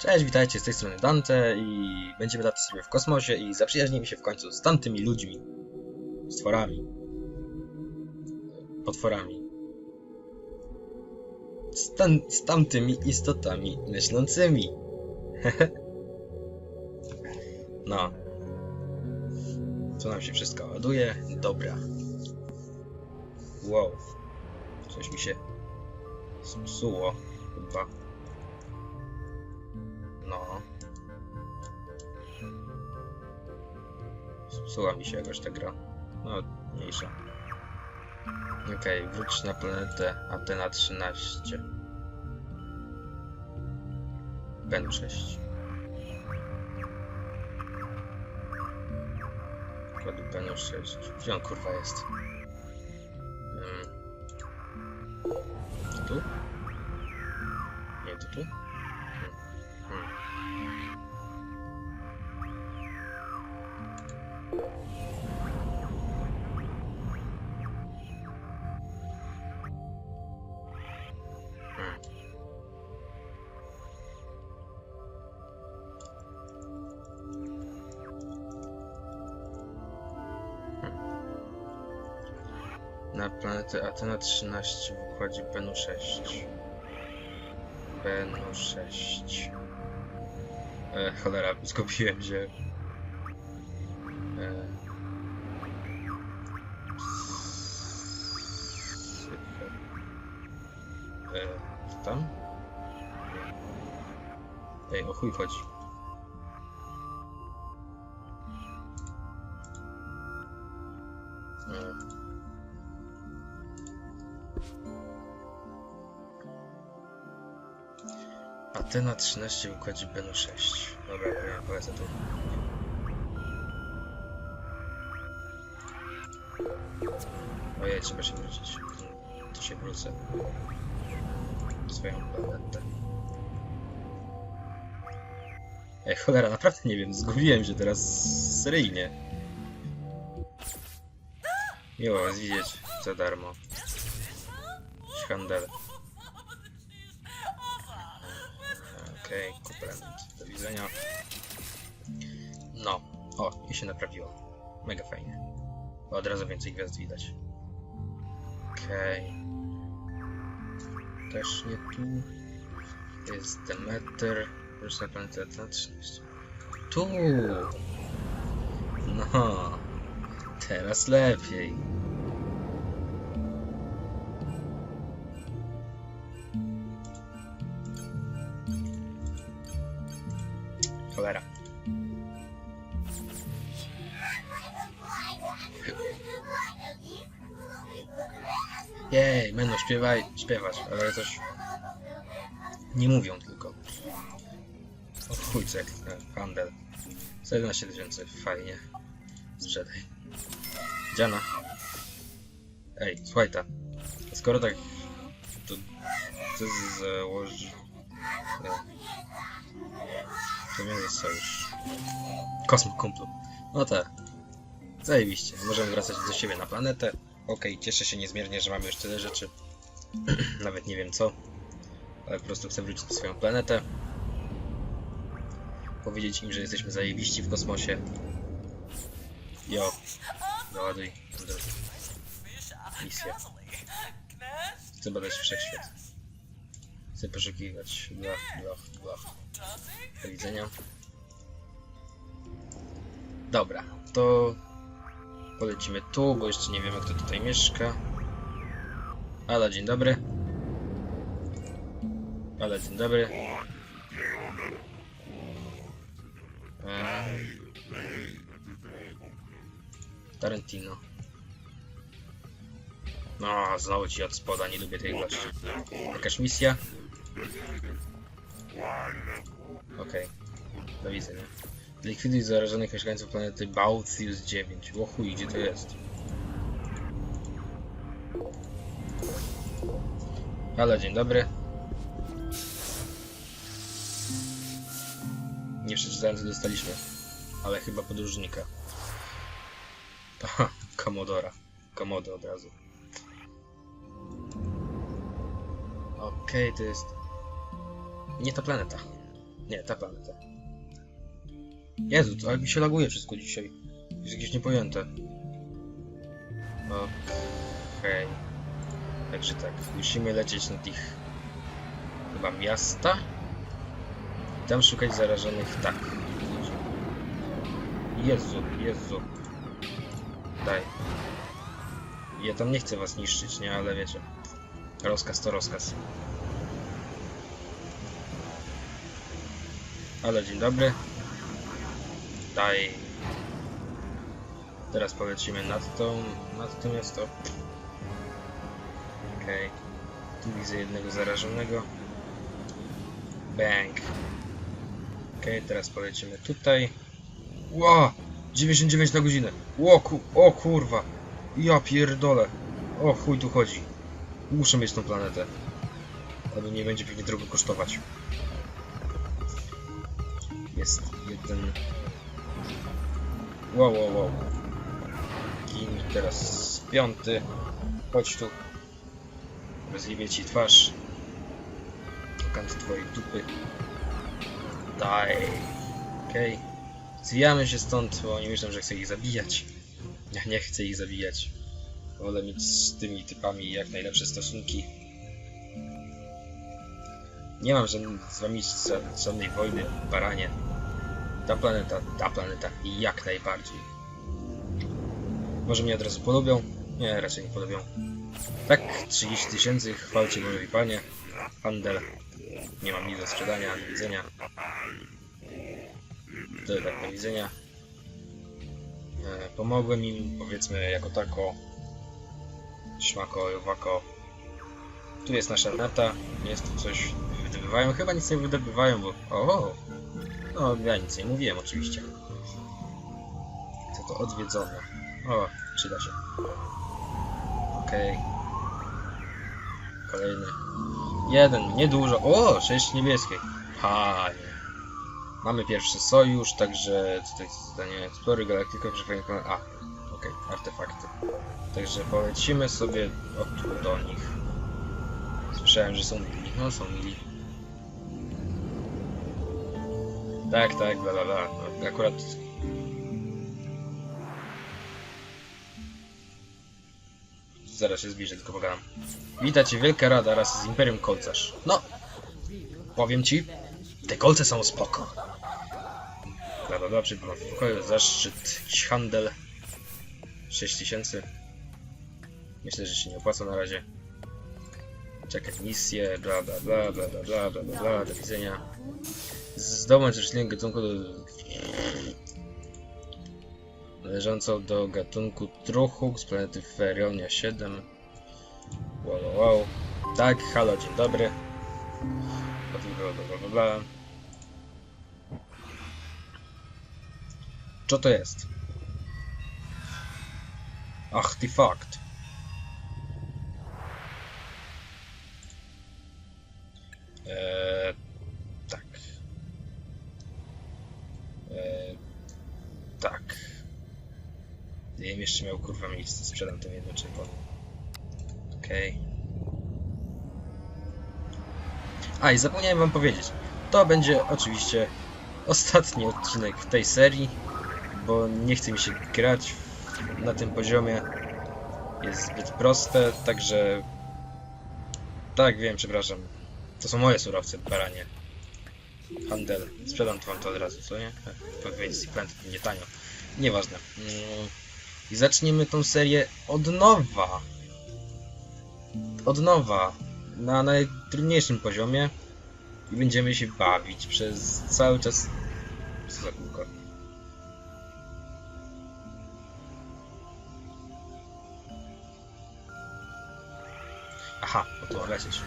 Cześć, witajcie, z tej strony Dante i będziemy latać sobie w kosmosie i zaprzyjaźnimy się w końcu z tamtymi ludźmi. Stworami. Potworami. Z, tam, z tamtymi istotami myślącymi. no. Co nam się wszystko ładuje? Dobra. Wow. Coś mi się zepsuło chyba. Zepsuła mi się jakoś ta gra. No, mniejsza. Okej, wróć na planetę Atena 13. Ben 6. Kodu Ben 6. Gdzie on kurwa jest? Hmm. Tu? Nie, to tu? Planetę Atena 13 w układzie Benu 6. Benu 6. E, cholera, zgubiłem się. E. E, tam? Ej, o chuj chodzi. Atena 13 w układzie Benu 6. Dobra, ja polecę tu. Ojej, trzeba się wrócić. To się wrócę. Swoją planetę. Ej, cholera, naprawdę nie wiem, zgubiłem się teraz seryjnie. Miło was widzieć za darmo. Handel. I się naprawiło. Mega fajnie. Od razu więcej gwiazd widać. Okej. Okay. Też nie tu. Jest Demeter. Rusza planeta Atlantycznie. Tu! No. Teraz lepiej. Śpiewaj, śpiewać, ale coś nie mówią tylko. O chuj, jak e, handel. Za 11 tysięcy, fajnie. Sprzedaj. Dziana. Ej, słuchaj ta. Skoro tak... To... To założy... Nie. To nie jest sojusz. Kosmo kumplu. No tak. Zajebiście. Możemy wracać do siebie na planetę. Okej, okay, cieszę się niezmiernie, że mamy już tyle rzeczy. Nawet nie wiem co. Ale po prostu chcę wrócić na swoją planetę. Powiedzieć im, że jesteśmy zajebiści w kosmosie. Jo. Doładuj. Misja. Chcę badać wszechświat. Chcę poszukiwać. Blach, blach, blach. Do widzenia. Dobra, to polecimy tu, bo jeszcze nie wiemy kto tutaj mieszka. Ale dzień dobry. Ale dzień dobry. Tarantino. No, znowu ci od spoda, nie lubię tej gości. Jakaś misja? Okej. Okay. Do widzenia. Likwiduj zarażonych mieszkańców planety Bauthius 9. O chuj, gdzie to jest? Halo, dzień dobry. Nie przeczytałem co dostaliśmy, ale chyba podróżnika. Aha, Komodora. Komodo od razu. Okej, okay, to jest... Nie ta planeta. Nie, ta planeta. Jezu, jak mi się laguje wszystko dzisiaj. Jest jakieś niepojęte. Okej. Także tak, musimy lecieć na tych chyba miasta i tam szukać zarażonych tak. Jezu, Jezu. Daj. Ja tam nie chcę was niszczyć, nie? Ale wiecie. Rozkaz to rozkaz. Ale dzień dobry. Daj. Teraz polecimy nad tą, nad to miasto. Okej. Tu widzę jednego zarażonego. Bang. Okej, teraz polecimy tutaj. Ło! 99 na godzinę. Ło, ku, o kurwa. Ja pierdolę. O chuj tu chodzi. Muszę mieć tą planetę. Albo nie będzie pewnie drogo kosztować. Jest jeden... Wow, wow, wow. Gin teraz piąty. Chodź tu. Rozjebie ci twarz. Kant twojej dupy. Daj. Okej. Zwijamy się stąd, bo oni myślą, że chcę ich zabijać. Ja nie chcę ich zabijać. Wolę mieć z tymi typami jak najlepsze stosunki. Nie mam z wami ża- żadnej wojny, baranie. Ta planeta, ta planeta i jak najbardziej. Może mnie od razu polubią? Nie, raczej nie polubią. Tak, 30 tysięcy, chwalcie Boże i Panie. Handel. Nie mam nic do sprzedania, do widzenia. To tak, do widzenia. E, pomogłem im, powiedzmy, jako tako. Śmako, wako. Tu jest nasza nata. Jest tu coś wydobywają. Chyba nic nie wydobywają, bo... O! No, ja nic nie mówiłem oczywiście. Co to odwiedzone. O, przyda się. Okej. Kolejny. Jeden, niedużo. O, sześć niebieskich. Panie. Mamy pierwszy sojusz, także tutaj zadanie Explory Galactica przechodzenie A, okej, artefakty. Także polecimy sobie o tu do nich. Słyszałem, że są mili. No, są mili. Tak, tak, bla bla bla. No, akurat Zaraz się zbliżę, tylko pogadam. Witajcie, Wielka Rada wraz z Imperium Kolcarz. No, powiem ci, te kolce są spoko. Bla bla bla, w pokoju, zaszczyt, jakiś handel. 6000. Myślę, że się nie opłaca na razie. Czekać misję, bla bla bla bla bla bla bla, bla do widzenia. Zdobądź roślinę gatunku do... należącą do gatunku Truchuk z planety Ferionia 7. Wow, wow. Tak, halo, dzień dobry. Bla bla bla bla. Co to jest? Artefakt. Eee, Gdybym jeszcze miał kurwa miejsce, sprzedam tą jedną czerwoną. Okej. A i zapomniałem wam powiedzieć. To będzie oczywiście ostatni odcinek tej serii, bo nie chce mi się grać w- na tym poziomie. Jest zbyt proste, także... Tak, wiem, przepraszam. To są moje surowce, baranie. Handel. Sprzedam to wam to od razu, co nie? Powiedzieć Sequent, nie tanio. Nieważne. Mm. I zaczniemy tą serię od nowa. Od nowa. Na najtrudniejszym poziomie. I będziemy się bawić przez cały czas. Co za kółko? Aha, mam lecieć.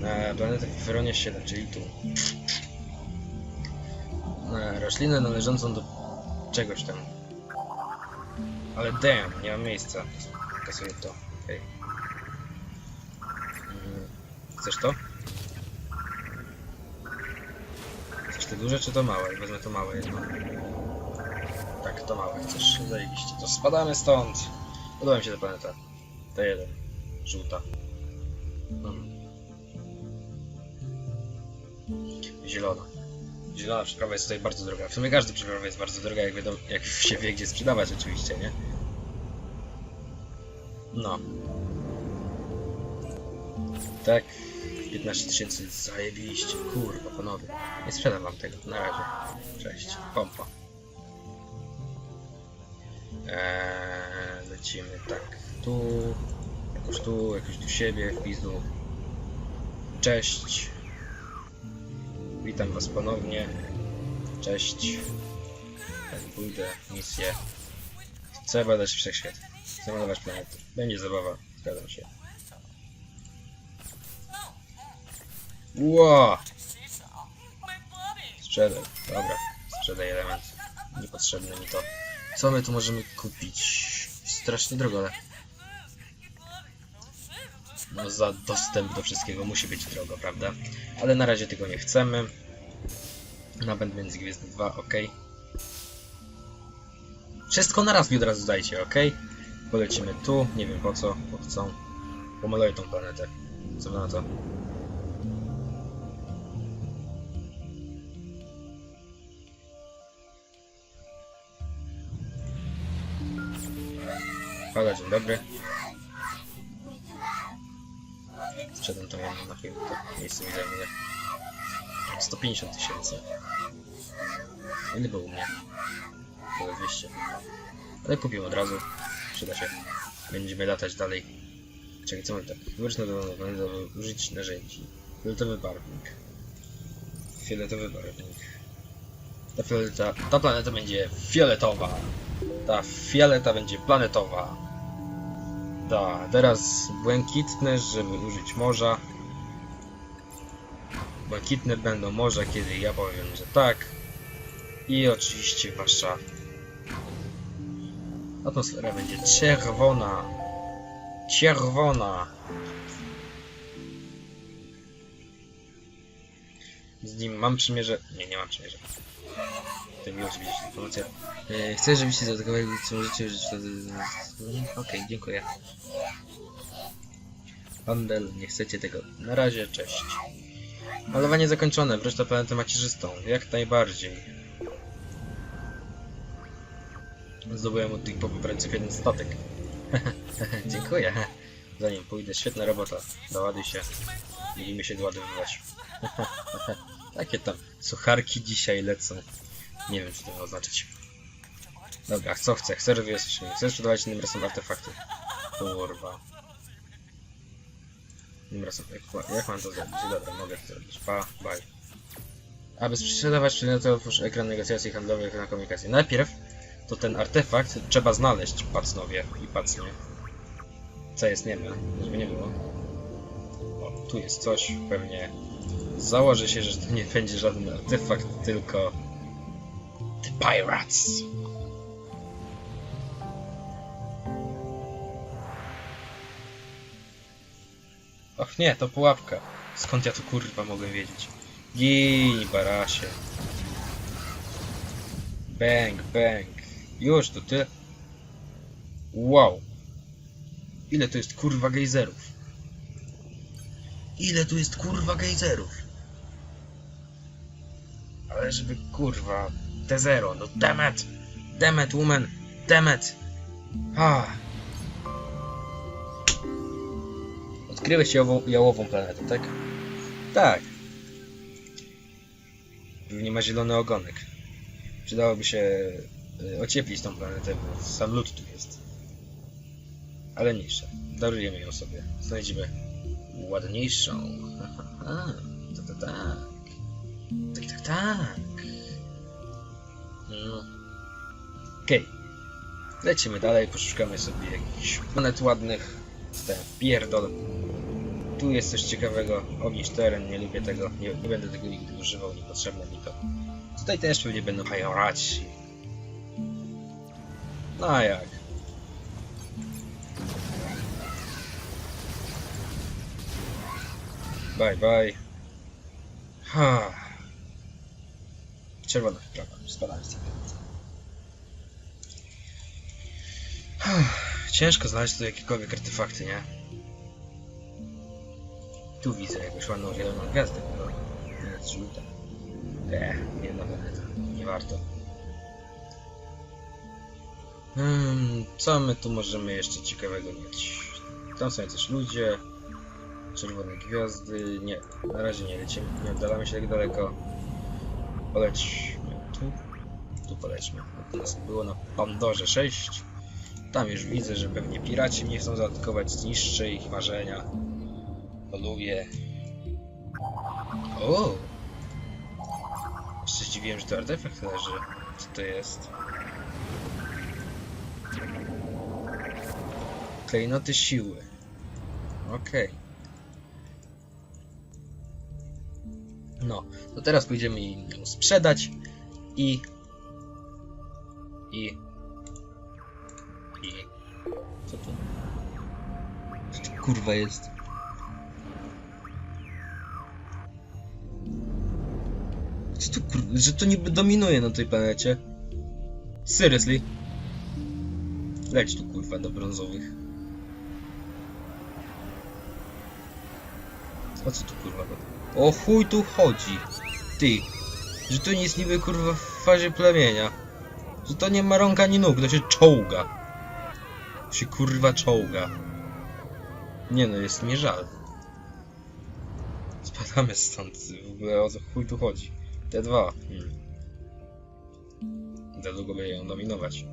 Na planetę Feronia 7, czyli tu. Roślinę należącą do czegoś tam. Ale damn, nie ma miejsca. Kasuję to. Okej. Mm, Chcesz to? Chcesz to duże czy to małe? Wezmę to małe jedno. Tak, to małe chcesz. Zajebiście. To spadamy stąd. Podoba mi się ta planeta. Ta jeden. Żółta. Zielona przyprawa jest tutaj bardzo droga. W sumie każda przyprawa jest bardzo droga, jak, wiadomo, jak się wie, gdzie sprzedawać oczywiście, nie? No. Tak, 15 tysięcy, zajebiście, kurwa, panowie. Nie sprzedam wam tego, na razie. Cześć, pompa. Eee, lecimy tak, tu, jakoś tu, jakoś tu siebie, w pizdu. Cześć. Witam was ponownie. Cześć. Tak, pójdę, misję. Chcę badać wszechświat. Chcę malować planety. Będzie zabawa, zgadzam się. Ło! Sprzedaj, dobra. Sprzedaj element. Niepotrzebny mi to. Co my tu możemy kupić? Strasznie drogo, ale... No za dostęp do wszystkiego musi być drogo, prawda? Ale na razie tego nie chcemy. Napęd międzygwiezdny 2, ok. Wszystko na raz mi od razu dajcie, ok? Polecimy tu, nie wiem po co, bo chcą. Pomaluję tą planetę. Co na to? Halo, dzień dobry. To jedno na film, to miejsce mi zajmuje 150 tysięcy. Ile było u mnie? Było 200. Ale kupię od razu. Przyda się. Będziemy latać dalej. Czekaj, co mam tak? Na dowolne użyć narzędzi. Fioletowy barwnik. Fioletowy barwnik. Ta, fioleta, ta planeta będzie fioletowa. Ta fioleta będzie planetowa. Da, teraz błękitne, żeby użyć morza. Błękitne będą morza, kiedy ja powiem, że tak. I oczywiście wasza atmosfera będzie czerwona. Czerwona. Z nim mam przymierze. Nie, nie mam przymierza. To. E, chcę, żebyście zaatakowali co możecie żyć wtedy. Okej, dziękuję. Handel, nie chcecie tego. Na razie, cześć. Malowanie zakończone, wreszcie planetę macierzystą. Jak najbardziej. Zdobyłem od tych pobrańców jeden statek. Dziękuję. Zanim pójdę, świetna robota. Doładuj się. Lubimy się doładowywać. Takie tam sucharki dzisiaj lecą. Nie wiem, co to ma oznaczać. Dobra, co chcę? Chcę rozwijać Chcę sprzedawać innym rasom artefakty. Kurwa. Innym rasom... Jak mam to zrobić? Dobra, mogę to zrobić. Pa, bye. Aby sprzedawać przedmioty, otwórz ekran negocjacji handlowych na komunikację. Najpierw to ten artefakt trzeba znaleźć, pacnowie i pacnie. Co jest, nie wiem, żeby nie było. O, tu jest coś, pewnie założę się, że to nie będzie żaden artefakt, tylko The Pirates. Och nie, to pułapka. Skąd ja to kurwa mogłem wiedzieć? Gin, barasie. Bang, bang. Już to tyle. Wow. Ile to jest kurwa gejzerów? Ile tu jest kurwa gejzerów? Ale żeby kurwa T0, no dammit! Dammit woman! Dammit! Ah. Odkryłeś jałową, jałową planetę, tak? Tak. Nie ma zielony ogonek. Przydałoby się y, ocieplić tą planetę, bo sam lód tu jest. Ale mniejsza. Darujemy ją sobie. Znajdziemy ładniejszą. Aha, tak, tak, tak. Tak, tak, tak. No. Okej. Lecimy dalej, poszukamy sobie jakichś planet ładnych. Ten pierdol. Tu jest coś ciekawego. Obniż teren, nie lubię tego. Nie, nie będę tego nigdy używał, niepotrzebne mi to. Tutaj też pewnie będą hajoraci. No a jak? Bye bye. Ha. Czerwona sprawa. Spadamy z. Ciężko znaleźć tu jakiekolwiek artefakty, nie? Tu widzę jakąś ładną zieloną gwiazdę, tylko nie jest żółta. Nie, jedna planeta. Nie warto. Hmm, co my tu możemy jeszcze ciekawego mieć? Tam są jacyś ludzie. Czerwone gwiazdy. Nie, na razie nie lecimy. Nie oddalamy się tak daleko. Polećmy tu. Tu polećmy. Nas było na Pandorze 6. Tam już widzę, że pewnie piraci mnie chcą zaatakować. Zniszczę ich marzenia. Polubię. O! Jeszcze zdziwiłem, że to artefakt leży. Co to jest? Klejnoty siły. Okej. No, to teraz pójdziemy ją sprzedać i... I... I... Co to? Co to kurwa jest? Co to kurwa? Że to niby dominuje na tej planecie? Seriously? Leć tu kurwa do brązowych. Co tu kurwa? O chuj tu chodzi? Ty. Że to nie jest niby kurwa w fazie plemienia. Że to nie ma rąk ani nóg, to się czołga. To się kurwa czołga. Nie no, jest mi żal. Spadamy stąd. W ogóle o co chuj tu chodzi? Te dwa. Hmm. Za długo by ją dominować.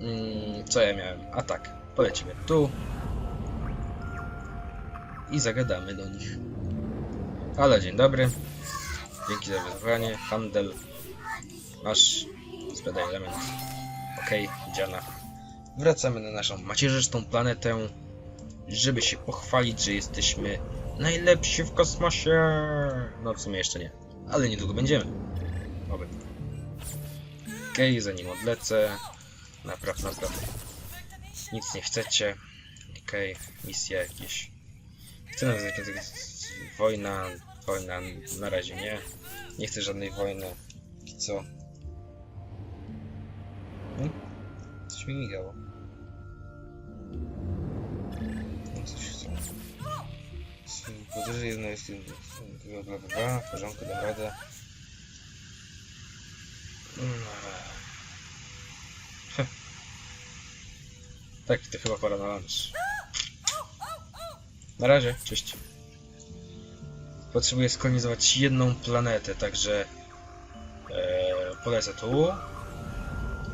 Mm, co ja miałem? A tak, polecimy tu. I zagadamy do nich. Ale dzień dobry. Dzięki za wyzwanie. Handel. Masz. Sprzedaj element. Okej, widziana. Wracamy na naszą macierzystą planetę, żeby się pochwalić, że jesteśmy najlepsi w kosmosie. No w sumie jeszcze nie, ale niedługo będziemy. Oby. Okej, zanim odlecę. Napraw, napraw. Nic nie chcecie. Okej, misja jakieś. Chcę tego wojna, wojna na razie nie. Nie chcę żadnej wojny. Co? Hmm? Coś mi migało. No coś chcą. Podróży jedno jest bla bla bla, w porządku, dam radę. Mm, heh. Tak, to chyba pora na lunch. Na razie, cześć. Potrzebuję skolonizować jedną planetę, także e, polecę tu.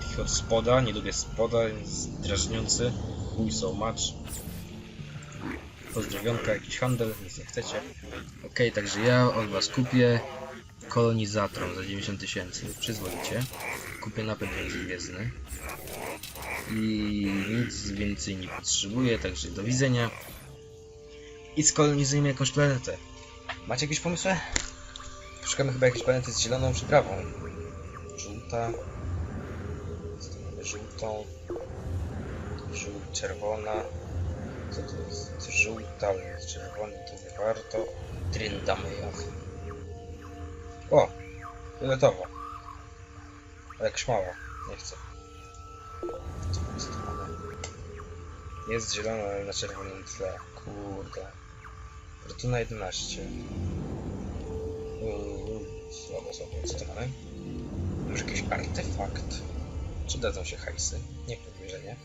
Taki od spoda, nie lubię spoda, drażniący. Chuj so much. Pozdrowionka, jakiś handel, nic nie chcecie. Okej, także ja od was kupię kolonizatron za 90 tysięcy, przyzwoicie. Kupię napęd międzygwiezdny. I nic więcej nie potrzebuję, także do widzenia. I skolonizujemy jakąś planetę. Macie jakieś pomysły? Szukamy chyba jakiejś planety z zieloną przyprawą. Żółta. Mamy? Żółtą. Żół, czerwona. Co to jest? Żółta, czerwony to nie warto. Tryndamyjach. O! Fioletowa. Ale jak mała. Nie chcę. Co? Jest zielona, ale na czerwonym tle. Kurde. Fortuna 11. Uuu, słabo, słabo. Co to mamy? Może jakiś artefakt? Czy dadzą się hajsy? Nie powiem, nie.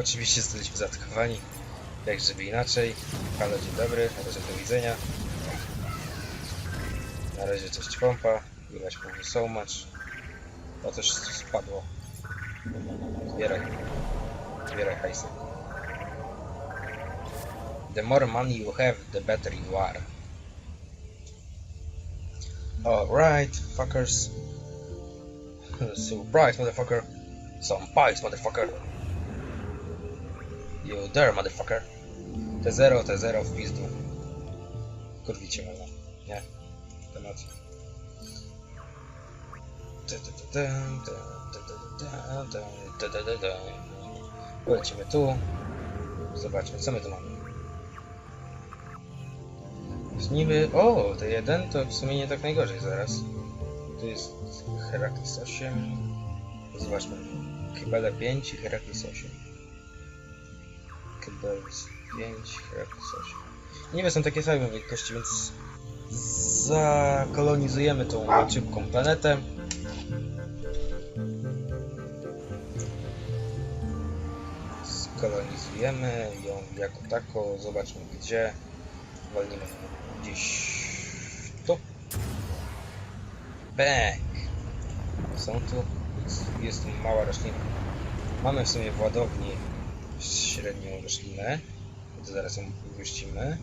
Oczywiście zostaliśmy zaatakowani. Jak żeby inaczej. Halo, dzień dobry. Na razie do widzenia. Na razie cześć pompa. Widać powód so much. O, coś spadło. Zbieraj. Zbieraj hajsy. The more money you have, the better you are. Alright, fuckers. Surprise, motherfucker. Some pies, motherfucker. You there, motherfucker. T0, T0 w pizdu. Kurwicie można. Nie. Temat. Polecimy tu. Zobaczmy, co my tu mamy. Jest niby... O, to jeden to w sumie nie tak najgorzej zaraz. Tu jest Herakles 8. Zobaczmy. Kybele 5 i Herakles 8. Kybele 5, Herakles 8. Nie wiem, są takie same wielkości, więc... zakolonizujemy tą maciubką planetę. Skolonizujemy ją jako tako. Zobaczmy gdzie. Walnimy gdzieś tu. Bang! Są tu. Jest tu mała roślina. Mamy w sumie w ładowni średnią roślinę. To zaraz ją wypuścimy.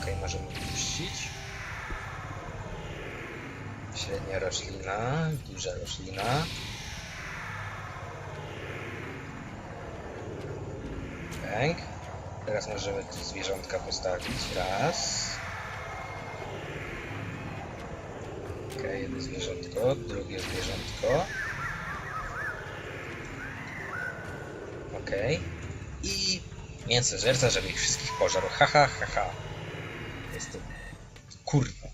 Ok, możemy wypuścić. Średnia roślina, duża roślina. Bang. Teraz możemy tu zwierzątka postawić. Raz. Ok, jedno zwierzątko, drugie zwierzątko. Ok. I mięso żerca, żeby ich wszystkich pożarł. Haha, haha. Ha. Jest to... Kurwa.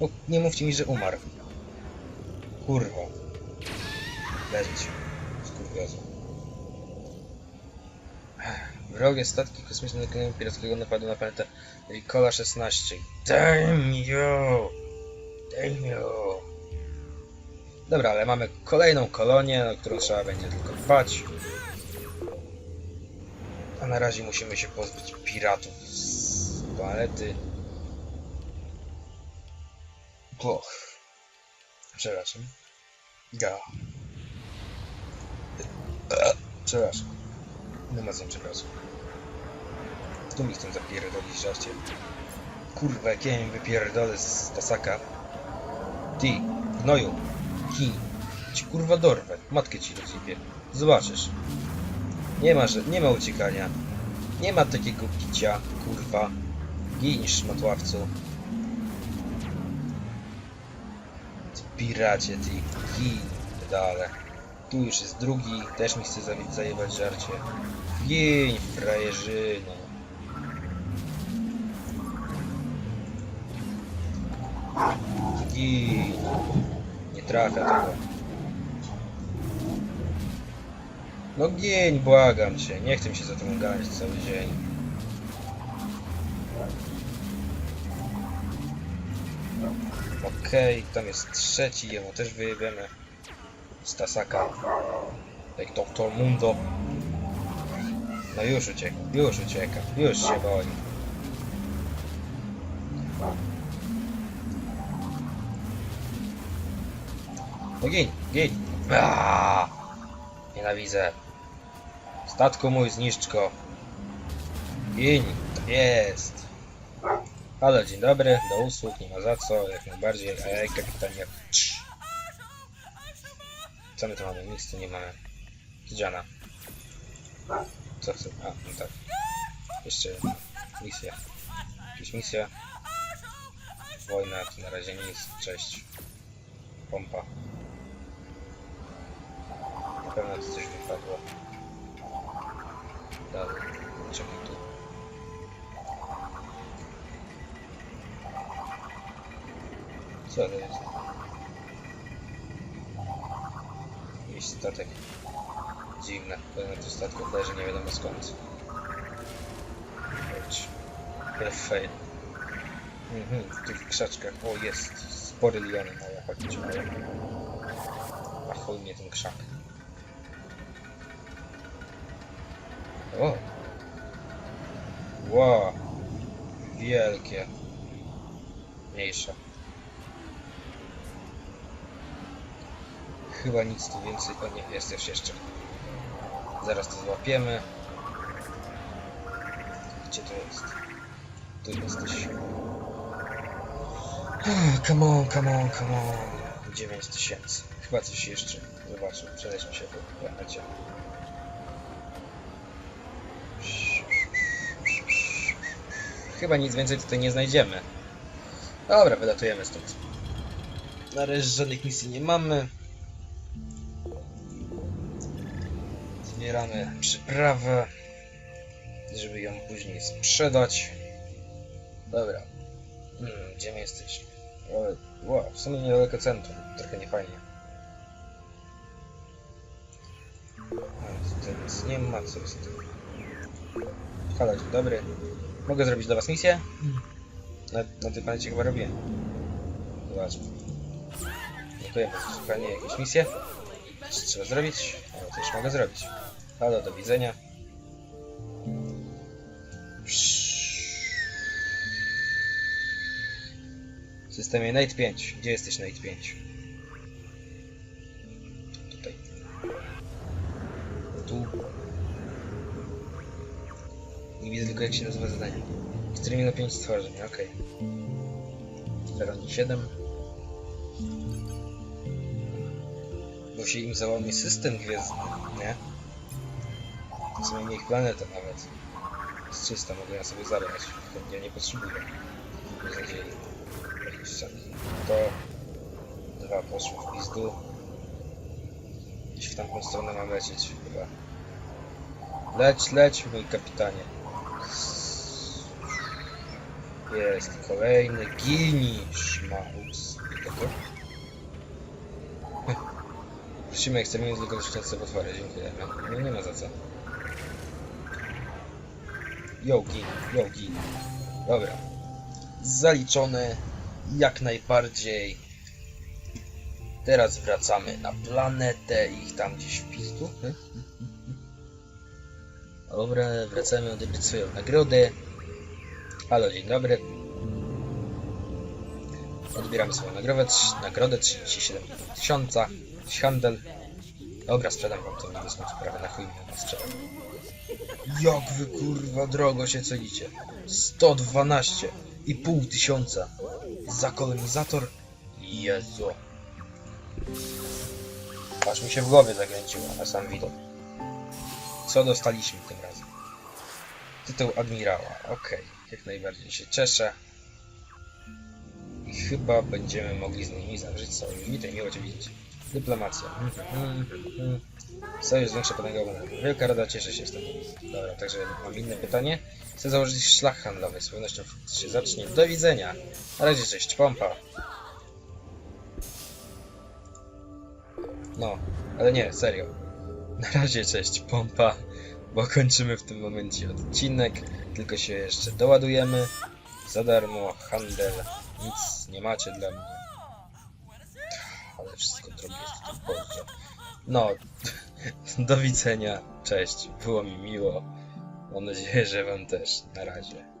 No, nie mówcie mi, że umarł. Kurwa. Leżeć. Skurwiozu. Wrogie statki kosmiczne dokonują pirackiego napadu na planetę Ricola 16. Damn you! Damn you! Dobra, ale mamy kolejną kolonię, na którą trzeba będzie tylko dbać. A na razie musimy się pozbyć piratów z planety. Ploch. Przepraszam. Ja. Przepraszam. Nie ma co przepraszam. Tu mi chcą zapierdolić żarcie. Kurwa, jak ja im wypierdolę z tasaka. Ty, gnoju, Ki, ci kurwa dorwę, matkę ci rozjebie. Zobaczysz. Nie ma, że, nie ma uciekania. Nie ma takiego picia, kurwa. Gin, szmatławcu. Ty piracie, ty, gin, pedale. Tu już jest drugi, też mi chce zaje- zajebać żarcie. Gin, frajerzyno. Gin. Nie trafia tego. No gień, błagam cię. Nie chcę się za tym ganiać cały dzień. Okej, tam jest trzeci, jemu też wyjebiemy. Z Tasaka. Jak Doktor Mundo. No już ucieka, już ucieka, już się boi. No gin, gin. Aaaa! Nienawidzę. Statku mój, zniszcz go. Gin, jest. Halo, dzień dobry, do usług, nie ma za co, jak najbardziej. Ej, kapitanie. Co my tu mamy? Nic tu nie mamy. Kidziana. Co chcę? A, no tak. Jeszcze jedna. Misja. Jakaś misja. Wojna, tu na razie nic. Cześć. Pompa. Pewno tu coś wypadło. Dalej. Czemu tu? Co to jest? Jakiś statek. Dziwne. Pewnie to statków leży nie wiadomo skąd. Chodź. Ale. Mhm, w tych krzaczkach. O, jest spory liany małe. Chodźcie, małe. A chuj mnie ten krzak. O! Wow! Wielkie. Mniejsze. Chyba nic tu więcej. O nie, jest też jeszcze. Zaraz to złapiemy. Gdzie to jest? Tu jesteś. Ah, Come on, come on, come on. 9000. Chyba coś jeszcze. Zobaczę, przelećmy się po planecie. Chyba nic więcej tutaj nie znajdziemy. Dobra, wylatujemy stąd. Na razie żadnych misji nie mamy. Zbieramy przyprawę, żeby ją później sprzedać. Dobra. Hmm, gdzie my jesteśmy? Wow, w sumie niedaleko centrum. Trochę niefajnie. Tutaj nic nie ma, co jest tu? Halo, dzień dobry. Mogę zrobić dla was misję? Na, na tej planecie chyba robiłem. Zobaczmy. Dziękujemy za szukanie jakiejś misję. Co trzeba zrobić? Ja też mogę zrobić. Halo, do widzenia. W systemie Night 5. Gdzie jesteś Night 5? Widzę tylko jak się nazywa zadanie. 4 minut 5 stworzeń, okej. Okay. 07. Bo się im załamie system gwiezdny, nie? Są ich planeta nawet. Jest czysta, mogę ją sobie zabrać. Ja nie potrzebuję. Bez nadziei. Jakiś czas. To... Dwa poszły w pizdu. Gdzieś w tamtą stronę mam lecieć chyba. Leć, leć, mój kapitanie. Jest kolejny gini szmaus. Tylko Prosimy eksterminu tylko dotyczące potwory, dziękujemy. No nie ma za co. Yo, gin. Dobra. Zaliczone jak najbardziej. Teraz wracamy na planetę ich tam gdzieś w pizdu. Dobra, wracamy odebrać swoją nagrodę. Halo, dzień dobry. Odbieramy swoją nagrodę, nagrodę 37 tysiąca. Handel. Dobra, sprzedam wam tą niebieską sprawę, na chuj ona sprzedam. Jak wy kurwa drogo się cenicie. 112 i pół tysiąca. Za kolonizator? Jezu. Aż mi się w głowie zakręciło na sam widok. Co dostaliśmy tym razem? Tytuł admirała. Okej, jak najbardziej się cieszę. I chyba będziemy mogli z nimi zawrzeć sojusz. Witaj, miło Cię widzieć. Dyplomacja. Sojusz zwiększa potęgę obrony. Wielka Rada cieszy się z tego. Dobra, także mam inne pytanie. Chcę założyć szlak handlowy. Z pewnością się zacznie. Do widzenia. Na razie, cześć. Pompa. No, ale nie, serio. Na razie, cześć. Pompa. Bo kończymy w tym momencie odcinek. Tylko się jeszcze doładujemy. Za darmo. Handel. Nic nie macie dla mnie. Ale wszystko drogie jest tu bardzo. No, do widzenia. Cześć. Było mi miło. Mam nadzieję, że Wam też. Na razie.